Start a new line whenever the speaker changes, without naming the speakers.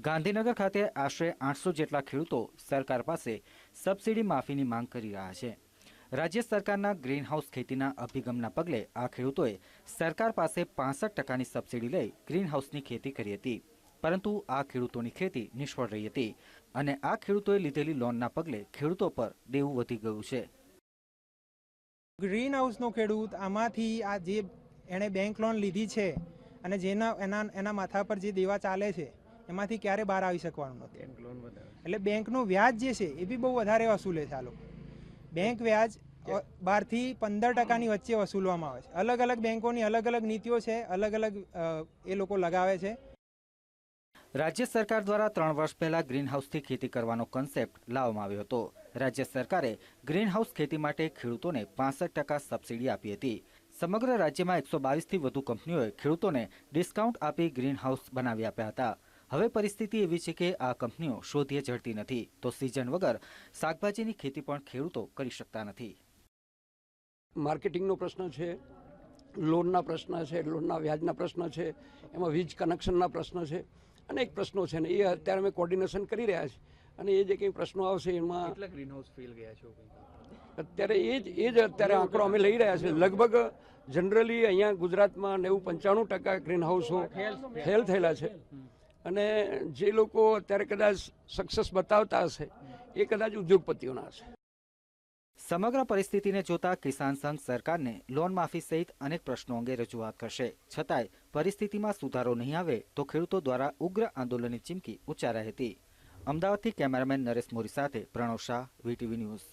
ગાંધીનગર ખાતે આશરે આઠસો જેટલા ખેડૂતો સરકાર પાસે સબસિડી માફીની માંગ કરી રહ્યા છે. રાજ્ય સરકારના ગ્રીનહાઉસ ખેતીના અભિગમના પગલે આ ખેડૂતોએ સરકાર પાસે પાસઠ ટકાની સબસિડી લઈ ગ્રીનહાઉસની ખેતી કરી હતી. પરંતુ આ ખેડૂતોની ખેતી નિષ્ફળ રહી હતી અને આ ખેડૂતોએ લીધેલી લોનના પગલે ખેડૂતો પર દેવું વધી ગયું છે.
ગ્રીનહાઉસનો ખેડૂત આમાંથી આ જે એણે બેંક લોન લીધી છે અને જેના એના એના માથા પર જે દેવા ચાલે છે એમાંથી ક્યારે બહાર આવી શકવાનું નથી. એટલે બેંકનું વ્યાજ જે છે એ બી બહુ વધારે વસૂલે છે આ લોકો. બેંક વ્યાજ બારથી પંદર ટકાની વચ્ચે વસૂલવામાં આવે છે. અલગ અલગ બેંકોની અલગ અલગ નીતિઓ છે અલગ અલગ એ લોકો લગાવે છે.
રાજ્ય સરકાર દ્વારા ત્રણ વર્ષ પહેલા ગ્રીનહાઉસથી ખેતી કરવાનો કન્સેપ્ટ લાવવામાં આવ્યો હતો. રાજ્ય સરકારે ગ્રીનહાઉસ ખેતી માટે ખેડૂતોને પાસઠ ટકા સબસિડી આપી હતી. સમગ્ર રાજ્યમાં એકસો બાવીસથી વધુ કંપનીઓએ ખેડૂતોને ડિસ્કાઉન્ટ આપી ગ્રીનહાઉસ બનાવી આપ્યા હતા. હવે પરિસ્થિતિ એવી છે કે આ કંપનીઓ શોધીએ જડતી નથી તો સિઝન વગર શાકભાજીની ખેતી પણ ખેડૂતો કરી શકતા નથી.
માર્કેટિંગનો પ્રશ્ન છે લોનના પ્રશ્ન છે લોનના વ્યાજના પ્રશ્ન છે એમાં વીજ કનેક્શનના પ્રશ્ન છે અનેક પ્રશ્નો છે ને એ અત્યારે અમે કોર્ડિનેશન કરી રહ્યા છીએ. અને એ જે કંઈ પ્રશ્નો આવશે એમાં
ગ્રીન હાઉસ ફેલ ગયા છો
અત્યારે એ જ એ જ અત્યારે આંકડો અમે લઈ રહ્યા છીએ. લગભગ જનરલી અહીંયા ગુજરાતમાં નેવું પંચાણું ટકા ગ્રીન હાઉસો ફેલ થયેલા છે. અને જે લોકો અત્યારે કદાચ સક્સેસ બતાવતા હશે, એ કદાચ ઉદ્યોગપતિઓના હશે.
સમગ્ર પરિસ્થિતિને જોતા કિસાન સંઘ સરકારને લોન માફી સહિત અનેક પ્રશ્નો અંગે રજૂઆત કરશે. છતાંય પરિસ્થિતિમાં સુધારો નહીં આવે તો ખેડૂતો દ્વારા ઉગ્ર આંદોલનની ચીમકી ઉચ્ચારાઈ હતી. અમદાવાદથી કેમેરામેન નરેશ મોરી સાથે પ્રણવ શાહ, વીટીવી ન્યૂઝ.